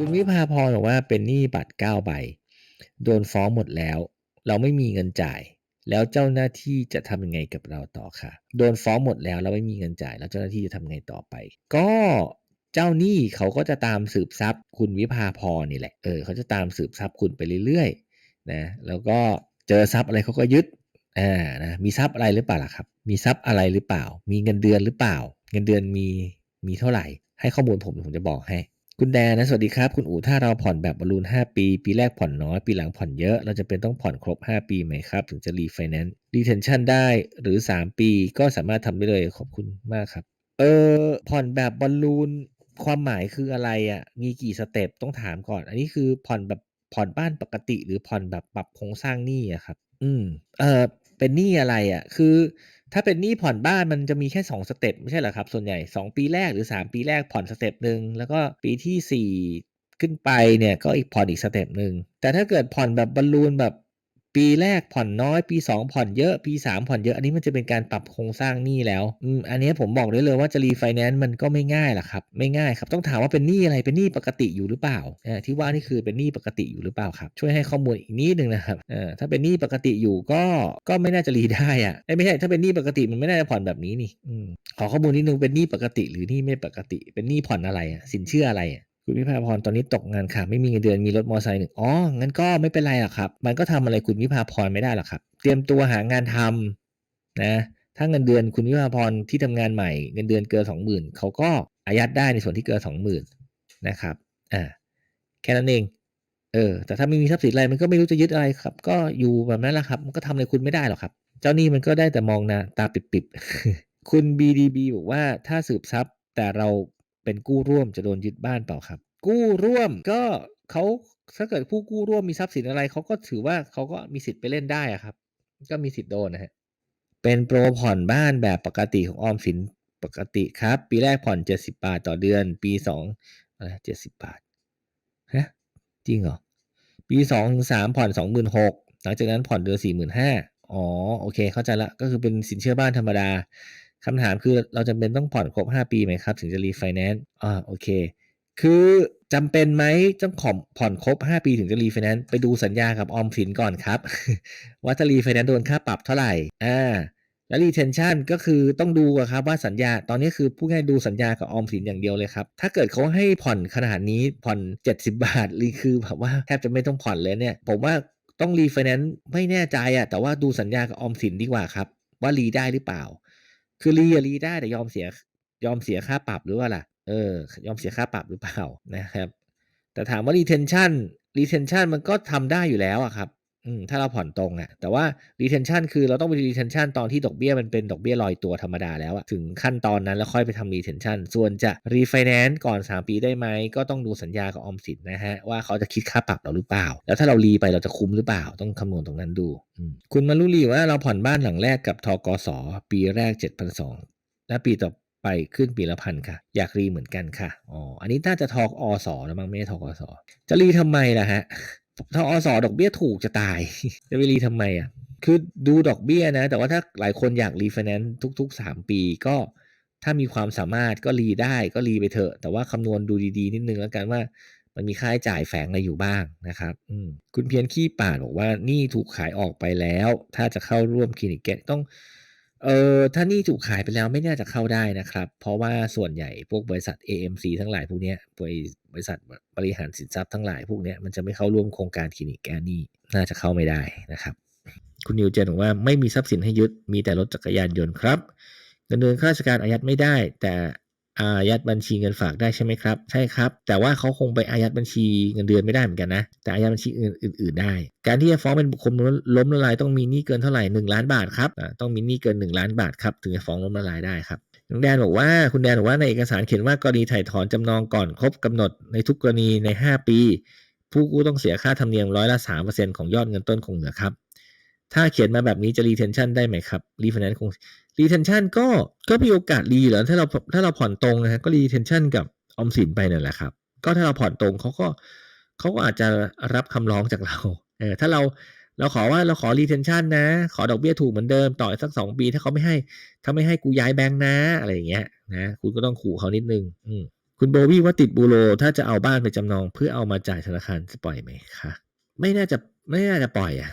คุณวิภาพรบอกว่าเป็นหนี้บัตร9ใบ โดนฟ้องหมดแล้ว เราไม่มีเงินจ่าย แล้วเจ้าหน้าที่จะทำยังไงกับเราต่อคะโดนฟ้องหมดแล้วเราไม่มีเงินจ่าย แล้วเจ้าหน้าที่จะทำไงต่อไป ก็เจ้าหนี้เขาก็จะตามสืบทรัพย์ คุณวิภาพรนี่แหละ เออเขาจะตามสืบทรัพย์คุณไปเรื่อยๆ นะ แล้วก็เจอทรัพย์อะไรเขาก็ยึด อ่า นะ มีทรัพย์อะไรหรือเปล่าล่ะครับ มีทรัพย์อะไรหรือเปล่า มีเงินเดือนหรือเปล่า เงินเดือนมี มีเท่าไหร่ ให้ข้อมูลผมผมจะบอกให้ คุณแดนนะสวัสดีครับ คุณอู๋ถ้าเราผ่อนแบบบอลลูน 5 ปี ปีแรกผ่อนน้อย ปีหลังผ่อนเยอะ เราจะเป็นต้องผ่อนครบ 5 ปีไหมครับ ถึงจะรีไฟแนนซ์รีเทนชั่นได้หรือ 3 ปีก็สามารถทำได้เลยขอบคุณมากครับ เออผ่อนแบบบอลลูนความหมายคืออะไรอะ่ะมีกี่สเต็ปต้องถามก่อน อันนี้คือผ่อนแบบผ่อนบ้านปกติ หรือผ่อนแบบปรับโครงสร้างหนี้อะครับ อืมเออเป็นหนี้อะไรอะ่ะ คือ ถ้าเป็นหนี้ผ่อนบ้านมันจะมีแค่ 2 สเต็ปไม่ใช่เหรอครับ ส่วนใหญ่ 2 ปีแรกหรือ 3 ปีแรกผ่อนสเต็ปหนึ่งแล้วก็ปีที่ 4 ขึ้นไปเนี่ยก็อีกผ่อนอีกสเต็ปหนึ่งแต่ถ้าเกิดผ่อนแบบบอลลูนแบบ ปีแรกผ่อนน้อย ปี 2 ผ่อนเยอะ ปี 3 ผ่อนเยอะ อันนี้มันจะเป็นการปรับโครงสร้างหนี้แล้วอืมอันนี้ผมบอกได้เลยว่าจะรีไฟแนนซ์มันก็ไม่ง่ายหรอกครับ ไม่ง่ายครับ ต้องถามว่าเป็นหนี้อะไร เป็นหนี้ปกติอยู่หรือเปล่าที่ว่านี่คือเป็นหนี้ปกติอยู่หรือเปล่าครับ ช่วยให้ข้อมูลอีกนิดนึงนะครับถ้าเป็นหนี้ปกติอยู่ก็ ก็ไม่น่าจะรีได้อะเอ้ยไม่ใช่ ถ้าเป็นหนี้ปกติมันไม่น่าจะผ่อนแบบนี้นี่ อืม ขอข้อมูลนิดนึง เป็นหนี้ปกติหรือหนี้ไม่ปกติ เป็นหนี้ผ่อนอะไรอะสินเชื่ออะไรอะ คุณวิภาพรตอนนี้ตกงานค่ะ ไม่มีเงินเดือนมีรถมอเตอร์ไซค์หนึ่งอ๋องั้นก็ไม่เป็นไรหรอกครับ มันก็ทำอะไรคุณวิภาพรไม่ได้หรอกครับ เตรียมตัวหางานทำนะถ้าเงินเดือนคุณวิภาพรที่ทำงานใหม่ เงินเดือนเกินสองหมื่นเขาก็อายัดได้ในส่วนที่เกินสองหมื่นนะครับอ่าแค่นั้นเองเออแต่ถ้าไม่มีทรัพย์สินอะไรมันก็ไม่รู้จะยึดอะไรครับ ก็อยู่แบบนั้นแหละครับ มันก็ทำอะไรคุณไม่ได้หรอกครับ เจ้านี้มันก็ได้แต่มองนะตาปิบๆคุณ BDB บอกว่าถ้าสืบทรัพย์แต่เรา เป็นกู้ร่วมจะโดนยึดบ้านเปล่าครับ กู้ร่วมก็เขาถ้าเกิดผู้กู้ร่วมมีทรัพย์สินอะไรเขาก็ถือว่าเขาก็มีสิทธิ์ไปเล่นได้อะครับ ก็มีสิทธิ์โดนนะฮะเป็นโปรผ่อนบ้านแบบปกติของออมสินปกติครับ ปีแรกผ่อน 70 บาทต่อเดือน ปี2อะไร70บาทฮะจริงเหรอ ปี2ถึง3ผ่อน26,000หลังจากนั้นผ่อนเดือน45,000อ๋อ โอเค เข้าใจละ ก็คือเป็นสินเชื่อบ้านธรรมดา คำถามคือเราจำเป็นต้องผ่อนครบ 5 ปีไหมครับ ถึงจะรีไฟแนนซ์อ่าโอเค คือจำเป็นไหมต้องขอผ่อนครบ 5 ปีถึงจะรีไฟแนนซ์ไปดูสัญญากับออมสินก่อนครับ ว่าถ้ารีไฟแนนซ์โดนค่าปรับเท่าไหร่อ่าแล้ว retention ก็คือต้องดูครับว่าสัญญาตอนนี้คือผู้ให้ดูสัญญากับออมสินอย่างเดียวเลยครับ ถ้าเกิดเขาให้ผ่อนขนาดนี้ผ่อน 70 บาทหรีคือแบบว่าแทบจะไม่ต้องผ่อนเลยเนี่ย ผมว่าต้องรีไฟแนนซ์ไม่แน่ใจอะแต่ว่าดูสัญญากับออมสินดีกว่าครับ ว่ารีได้หรือเปล่า คือรีอะรีได้แต่ยอมเสียยอมเสียค่าปรับหรือว่าล่ะ เออ ยอมเสียค่าปรับหรือเปล่านะครับ แต่ถามว่า retention retention มันก็ทำได้อยู่แล้วอะครับ อืมถ้าเราผ่อนตรงอะแต่ว่า retention คือเราต้องไป retention ตอนที่ดอกเบี้ยมันเป็นดอกเบี้ยลอยตัวธรรมดาแล้วอะถึงขั้นตอนนั้นแล้วค่อยไปทำ retention ส่วนจะ refinance ก่อน 3 ปีได้ไหม ก็ต้องดูสัญญากับออมสินนะฮะ ว่าเขาจะคิดค่าปรับเราหรือเปล่า แล้วถ้าเรารีไปเราจะคุ้มหรือเปล่า ต้องคำนวณตรงนั้นดู คุณมารุลีว่าเราผ่อนบ้านหลังแรกกับทกสปีแรก 7,200และปีต่อไปขึ้นปีละพันค่ะ อยากรีเหมือนกันค่ะอ๋ออันนี้น่าจะทอกอสแล้วมั้งไม่ใช่ทกสจะรีทำไมล่ะฮะ ทอสดอกเบี้ยถูกจะตาย จะไปรีทำไมอะ คือดูดอกเบี้ยนะ แต่ว่าถ้าหลายคนอยากรีไฟแนนซ์ทุก ๆ 3 ปีก็ถ้ามีความสามารถก็รีได้ก็รีไปเถอะ แต่ว่าคำนวณดูดีๆ นิดนึงแล้วกันว่ามันมีค่าใช้จ่ายแฝงอะไรอยู่บ้างนะครับคุณเพียรขี้ป่าบอกว่านี่ถูกขายออกไปแล้ว ถ้าจะเข้าร่วมคลินิกแกต้อง เออถ้านี่ถูกขายไปแล้วไม่น่าจะเข้าได้นะครับ เพราะว่าส่วนใหญ่พวกบริษัท AMC ทั้งหลายพวกนี้บริษัทบริหารสินทรัพย์ทั้งหลายพวกนี้มันจะไม่เข้าร่วมโครงการคลินิกแกนี่น่าจะเข้าไม่ได้นะครับ คุณนิวเจนบอกว่าไม่มีทรัพย์สินให้ยึดมีแต่รถจักรยานยนต์ครับเงินเดือนข้าราชการอายัดไม่ได้ แต่ อายัดบัญชีเงินฝากได้ใช่ไหมครับ ใช่ครับ แต่ว่าเขาคงไปอายัดบัญชีเงินเดือนไม่ได้เหมือนกันนะ แต่อายัดบัญชีอื่นๆได้ การที่จะฟ้องเป็นบุคคลล้มละลายต้องมีหนี้เกินเท่าไหร่หนึ่งล้านบาทครับต้องมีหนี้เกินหนึ่งล้านบาทครับถึงจะฟ้องล้มละลายได้ครับคุณแดนบอกว่าคุณแดนบอกว่าในเอกสารเขียนว่ากรณีถ่ายถอนจำนองก่อนครบกำหนดในทุกกรณีใน 5 ปี ผู้กู้ต้องเสียค่าธรรมเนียมร้อยละสามเปอร์เซ็นของยอดเงินต้นคงเหลือครับ ถ้าเขียนมาแบบนี้จะรีเทนชันได้ไหมครับรีไฟแนนซ์คงรีเทนชันก็ก็มีโอกาสรีเหรอถ้าเราถ้าเราผ่อนตรงนะฮะก็รีเทนชันกับออมสินไปนั่นแหละครับ ก็ถ้าเราผ่อนตรงเขาก็เขาก็อาจจะรับคำร้องจากเราเออถ้าเราเราขอว่าเราขอรีเทนชันนะ ขอดอกเบี้ยถูกเหมือนเดิมต่อสักสองปี ถ้าเขาไม่ให้ ถ้าไม่ให้กูย้ายแบงค์นะ อะไรอย่างเงี้ยนะคุณก็ต้องขู่เขานิดนึงอืคุณโบวี่ว่าติดบูโร ถ้าจะเอาบ้านไปจำนอง เพื่อเอามาจ่ายธนาคารจะปล่อยไหมคะไม่น่าจะไม่น่าจะปล่อยอะ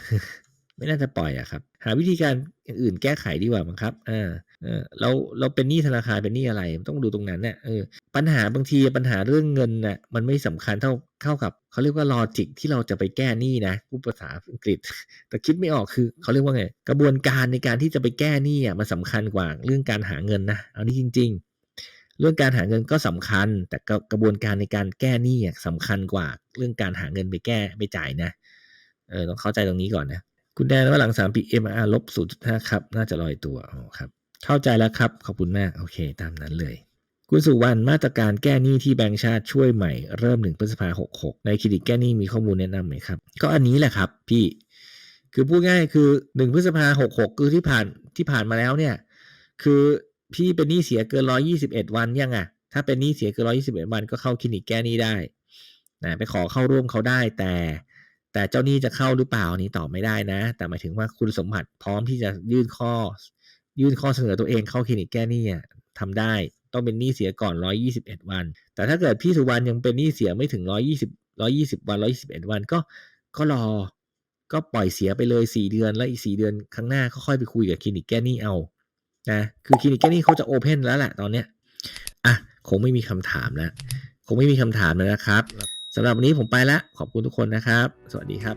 ไม่น่าจะปล่อยอะครับ หาวิธีการอย่างอื่นแก้ไขดีกว่ามั้งครับอ่าเออเราเราเป็นหนี้ธนาคารเป็นหนี้อะไรต้องดูตรงนั้นเนี่ยเออปัญหาบางทีปัญหาเรื่องเงินน่ะมันไม่สำคัญเท่าเท่ากับเขาเรียกว่าลอจิกที่เราจะไปแก้หนี้นะผู้ภาษาอังกฤษ แต่คิดไม่ออกคือเขาเรียกว่าไงกระบวนการในการที่จะไปแก้หนี้อะมันสำคัญกว่าเรื่องการหาเงินนะเอานี่จริง ๆ เรื่องการหาเงินก็สำคัญ แต่กระกระบวนการในการแก้หนี้อะสำคัญกว่าเรื่องการหาเงินไปแก้ไปจ่ายนะเออต้องเข้าใจตรงนี้ก่อนนะ คุณแดนว่าหลัง3ปี MR ลบ0.5ครับ น่าจะลอยตัวอ๋อครับ เข้าใจแล้วครับ ขอบคุณมาก โอเค ตามนั้นเลย คุณสุวรรณมาตรการแก้หนี้ที่แบงก์ชาติช่วยใหม่เริ่ม1พฤษภาคม66ในเครดิตแก้หนี้มีข้อมูลแนะนำไหมครับ ก็อันนี้แหละครับ พี่ คือพูดง่ายคือ1พฤษภาคม66คือที่ผ่านที่ผ่านมาแล้วเนี่ย คือพี่เป็นหนี้เสียเกิน121วันยังอะถ้าเป็นหนี้เสียเกิน121วันก็เข้าคลินิกแก้หนี้ได้นะไปขอเข้าร่วมเขาได้แต่ แต่เจ้าหนี้จะเข้าหรือเปล่านี้ตอบไม่ได้นะ แต่หมายถึงว่าคุณสมบัติพร้อมที่จะยื่นข้อ ยื่นข้อเสนอตัวเองเข้าคลินิกแก้หนี้อะทำได้ต้องเป็นหนี้เสียก่อน 121 วัน แต่ถ้าเกิดพี่สุวรรณยังเป็นหนี้เสียไม่ถึง 120 120 วัน 121 วันก็ก็รอ ก็ปล่อยเสียไปเลย 4 เดือน แล้วอีก 4 เดือนข้างหน้าก็ค่อยไปคุยกับคลินิกแก้หนี้เอา นะ คือคลินิกแก้หนี้เขาจะโอเพนแล้วแหละตอนเนี้ย อะ คงไม่มีคำถามแล้ว คงไม่มีคำถามแล้วนะครับ สำหรับวันนี้ผมไปแล้วขอบคุณทุกคนนะครับ สวัสดีครับ